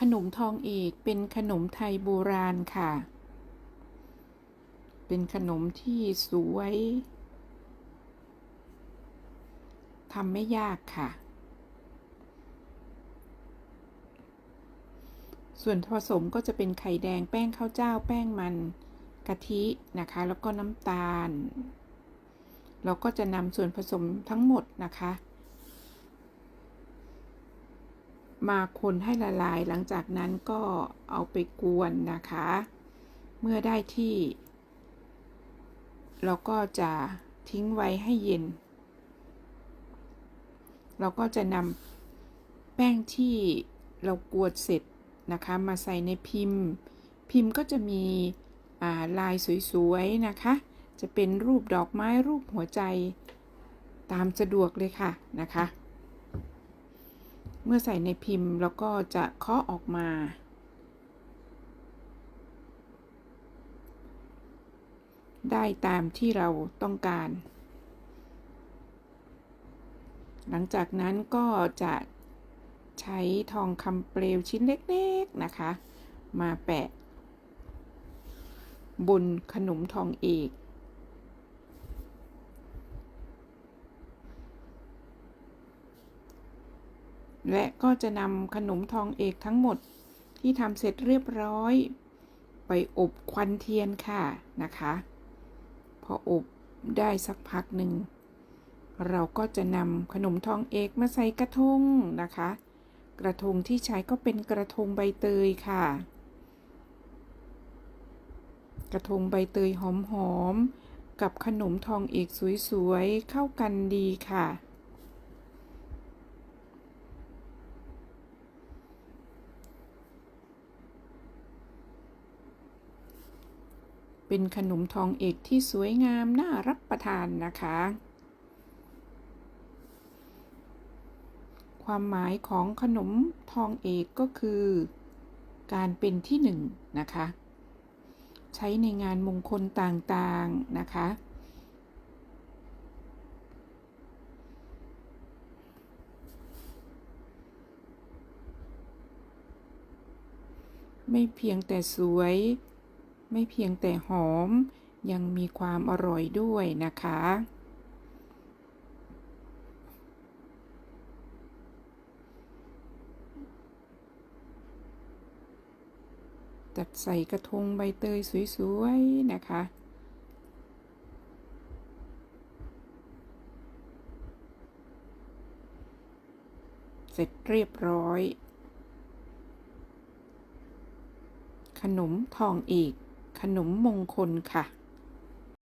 ขนมทองเอกเป็นขนมไทยโบราณค่ะ เป็นขนมที่สวยทำไม่ยากค่ะ ส่วนผสมก็จะเป็นไข่แดงแป้งข้าวเจ้าแป้งมันกะทินะคะ แล้วก็น้ำตาล เราก็จะนำส่วนผสมทั้งหมดนะคะ มาคนให้ละลาย หลังจากนั้นก็เอาไปกวนนะคะ เมื่อได้ที่ เราก็จะทิ้งไว้ให้เย็น เราก็จะนำแป้งที่เรากวนเสร็จนะคะ มาใส่ในพิมพ์ พิมพ์ก็จะมีลายสวยๆนะคะ จะเป็นรูปดอกไม้รูปหัวใจตามสะดวกเลยค่ะนะคะ เมื่อใส่ในพิมพ์แล้วก็จะเคาะออกมา ได้ตามที่เราต้องการ หลังจากนั้นก็จะใช้ทองคำเปลวชิ้นเล็กๆนะคะ มาแปะ บนขนมทองเอก และก็จะนำขนมทองเอกทั้งหมดที่ทำเสร็จเรียบร้อย ไปอบควันเทียนค่ะนะคะ พออบได้สักพักหนึ่ง เราก็จะนำขนมทองเอกมาใส่กระทงนะคะ กระทงที่ใช้ก็เป็นกระทงใบเตยค่ะ กระทงใบเตยหอมๆกับขนมทองเอกสวยๆเข้ากันดีค่ะ เป็นขนมทองเอกที่สวยงามน่ารับประทานนะคะ ความหมายของขนมทองเอกก็คือ การเป็นที่หนึ่งนะคะ ใช้ในงานมงคลต่างๆนะคะไม่เพียงแต่สวย ไม่เพียงแต่หอม ยังมีความอร่อยด้วยนะคะตัดใส่กระทงใบเตยสวยๆ นะคะเสร็จเรียบร้อย ขนมทองเอก ขนมมงคลค่ะ